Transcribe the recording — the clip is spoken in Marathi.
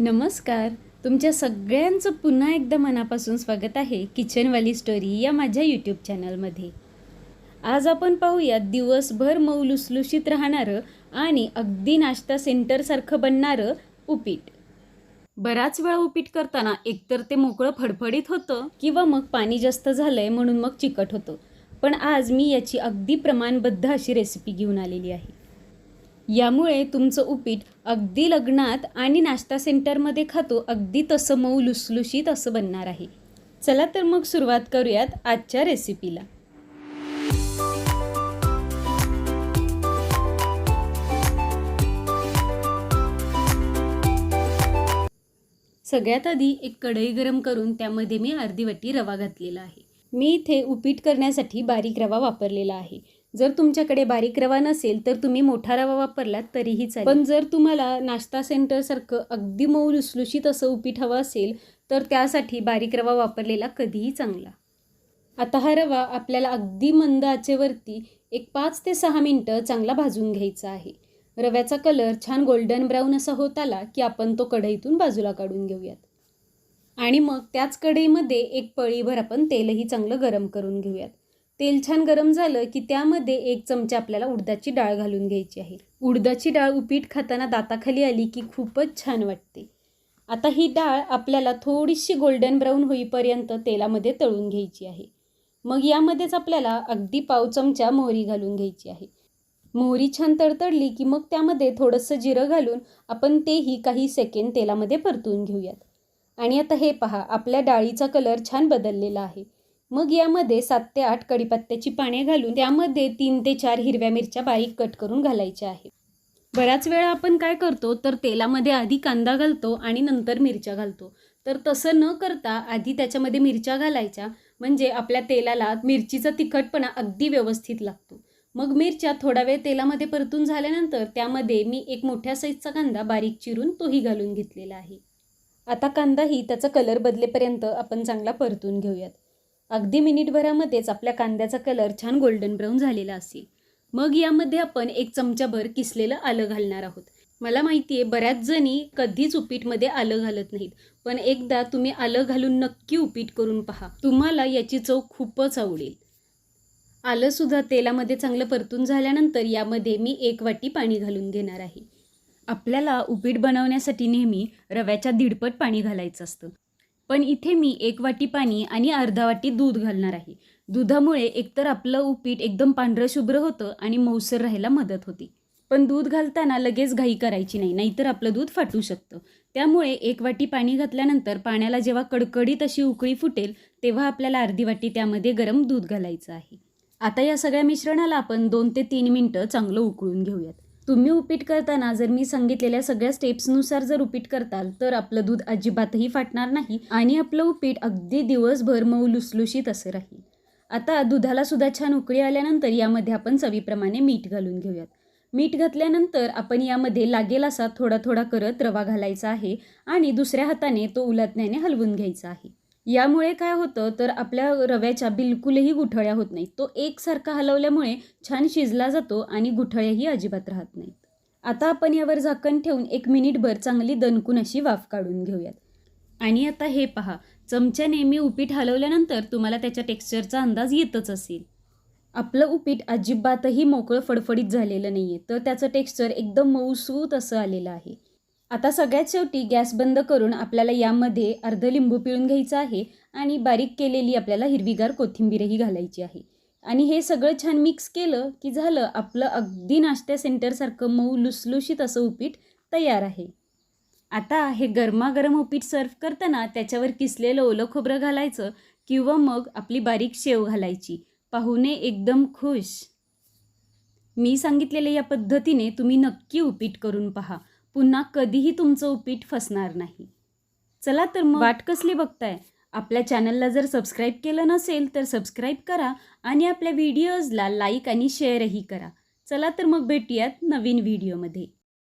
नमस्कार. तुमच्या सगळ्यांचं पुन्हा एकदा मनापासून स्वागत आहे किचनवाली स्टोरी या माझ्या यूट्यूब चॅनलमध्ये आज आपण पाहूया दिवसभर मऊ लुसलुशीत राहणारं आणि अगदी नाश्ता सेंटरसारखं बनणारं उपीट. बराच वेळा उपीट करताना एकतर ते मोकळं फडफडीत होतं किंवा मग पाणी जास्त झालंय म्हणून मग चिकट होतं. पण आज मी याची अगदी प्रमाणबद्ध अशी रेसिपी घेऊन आलेली आहे. यामुळे तुमचं उपीट अगदी लग्नात आणि नाश्ता सेंटरमध्ये खातो अगदी तसं मऊ लुसलुशीत असं बनणार आहे. चला तर मग सुरुवात करूयात आजच्या रेसिपीला. सगळ्यात आधी एक कढई गरम करून त्यामध्ये मी अर्धी वाटी रवा घातलेला आहे. मी इथे उपीट करण्यासाठी बारीक रवा वापरलेला आहे. जर तुमच्याकडे बारीक रवा नसेल तर तुम्ही मोठा रवा वापरलात तरीही चालेल. पण जर तुम्हाला नाश्ता सेंटरसारखं अगदी मऊ लुसलुशीत असं उपीट हवं असेल तर त्यासाठी बारीक रवा वापरलेला कधीही चांगला. आता हा रवा आपल्याला अगदी मंद आचेवरती एक पाच ते सहा मिनटं चांगला भाजून घ्यायचा आहे. रव्याचा कलर छान गोल्डन ब्राऊन असा होत आला की आपण तो कढईतून बाजूला काढून घेऊयात. आणि मग त्याच कढईमध्ये एक पळीभर आपण तेलही चांगलं गरम करून घेऊयात. तेल छान गरम झालं की त्यामध्ये एक चमचा आपल्याला उडदाची डाळ घालून घ्यायची आहे. उडदाची डाळ उपीट खाताना दाताखाली आली की खूपच छान वाटते. आता ही डाळ आपल्याला थोडीशी गोल्डन ब्राऊन होईपर्यंत तेलामध्ये तळून घ्यायची आहे. मग यामध्येच आपल्याला अगदी पाव चमचा मोहरी घालून घ्यायची आहे. मोहरी छान तडतडली की मग त्यामध्ये थोडंसं जिरं घालून आपण तेही काही सेकंड तेलामध्ये परतून घेऊयात. आणि आता हे पहा आपल्या डाळीचा कलर छान बदललेला आहे. मग यामध्ये सात ते आठ कडीपत्त्याची पाने घालून त्यामध्ये तीन ते चार हिरव्या मिरच्या बारीक कट करून घालायच्या आहेत. बऱ्याच वेळा आपण काय करतो तर तेलामध्ये आधी कांदा घालतो आणि नंतर मिरच्या घालतो. तर तसं न करता आधी त्याच्यामध्ये मिरच्या घालायच्या म्हणजे आपल्या तेलाला मिरचीचा तिखटपणा अगदी व्यवस्थित लागतो. मग मिरच्या थोडा वेळ तेलामध्ये परतून झाल्यानंतर त्यामध्ये मी एक मोठ्या साईजचा कांदा बारीक चिरून तोही घालून घेतलेला आहे. आता कांदाही त्याचा कलर बदलेपर्यंत आपण चांगला परतून घेऊयात. अगदी मिनिटभरामध्येच आपल्या कांद्याचा कलर छान गोल्डन ब्राऊन झालेला असेल. मग यामध्ये आपण एक चमचाभर किसलेलं आलं घालणार आहोत. मला माहिती आहे बऱ्याच जणी कधीच उपीटमध्ये आलं घालत नाहीत. पण एकदा तुम्ही आलं घालून नक्की उपीट करून पहा. तुम्हाला याची चव खूपच आवडेल. आलंसुद्धा तेलामध्ये चांगलं परतून झाल्यानंतर यामध्ये मी एक वाटी पाणी घालून घेणार आहे. आपल्याला उपीट बनवण्यासाठी नेहमी रव्याच्या दीडपट पाणी घालायचं असतं. पण इथे मी एक वाटी पाणी आणि अर्धा वाटी दूध घालणार आहे. दुधामुळे एकतर आपलं उपीट एकदम पांढरं शुभ्र होतं आणि मऊसर राहायला मदत होती. पण दूध घालताना लगेच घाई करायची नाही नाहीतर आपलं दूध फाटू शकतं. त्यामुळे एक वाटी पाणी घातल्यानंतर पाण्याला जेव्हा कडकडीत अशी उकळी फुटेल तेव्हा आपल्याला अर्धी वाटी त्यामध्ये गरम दूध घालायचं आहे. आता या सगळ्या मिश्रणाला आपण दोन ते तीन मिनटं चांगलं उकळून घेऊयात. तुम्ही उपीट करताना जर मी सांगितलेल्या सगळ्या स्टेप्सनुसार जर उपीट करताल तर आपलं दूध अजिबातही फाटणार नाही आणि आपलं उपीट अगदी दिवसभर मऊ लुसलुशीत असं राहील. आता दुधाला सुद्धा छान उकळी आल्यानंतर यामध्ये आपण चवीप्रमाणे मीठ घालून घेऊयात. मीठ घातल्यानंतर आपण यामध्ये लागेल असा थोडा थोडा करत रवा घालायचा आहे आणि दुसऱ्या हाताने तो उलटण्याने हलवून घ्यायचा आहे. यामुळे काय होतं तर आपल्या रव्याच्या बिलकुलही गुठळ्या होत नाहीत. तो एकसारखा हलवल्यामुळे छान शिजला जातो आणि गुठळ्याही अजिबात राहत नाहीत. आता आपण यावर झाकण ठेवून एक मिनिटभर चांगली दणकून अशी वाफ काढून घेऊयात. आणि आता हे पहा चमच्या नेहमी उपीट हलवल्यानंतर तुम्हाला त्याच्या टेक्स्चरचा अंदाज येतच असेल. आपलं उपीट अजिबातही मोकळं फडफडीत झालेलं नाही आहे तर त्याचं टेक्स्चर एकदम मऊसूत असं आलेलं आहे. आता सगळ्यात शेवटी गॅस बंद करून आपल्याला यामध्ये अर्ध लिंबू पिळून घ्यायचं आहे आणि बारीक केलेली आपल्याला हिरवीगार कोथिंबीरही घालायची आहे. आणि हे सगळं छान मिक्स केलं की झालं आपलं अगदी नाश्त्या सेंटरसारखं मऊ लुसलुशीत असं उपीट तयार आहे. आता हे गरमागरम उपीट सर्व करताना त्याच्यावर किसलेलं ओलं खोबरं घालायचं किंवा मग आपली बारीक शेव घालायची. पाहुणे एकदम खुश. मी सांगितलेल्या या पद्धतीने तुम्ही नक्की उपीट करून पहा. पुन्हा कधीही तुमचं उपीट फसणार नाही. चला तर मग वाट कसली बघताय? आपल्या चॅनलला जर सबस्क्राईब केलं नसेल तर सबस्क्राईब करा आणि आपल्या व्हिडिओजला लाईक आणि शेअरही करा. चला तर मग भेटूयात नवीन व्हिडिओमध्ये.